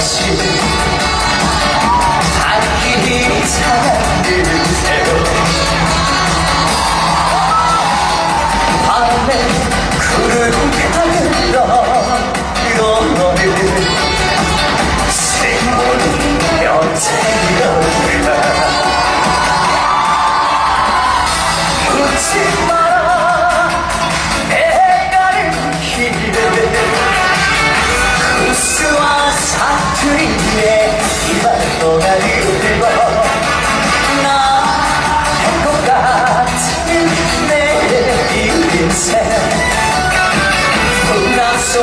없이 밝히니 사랑을 새로 밤에 구름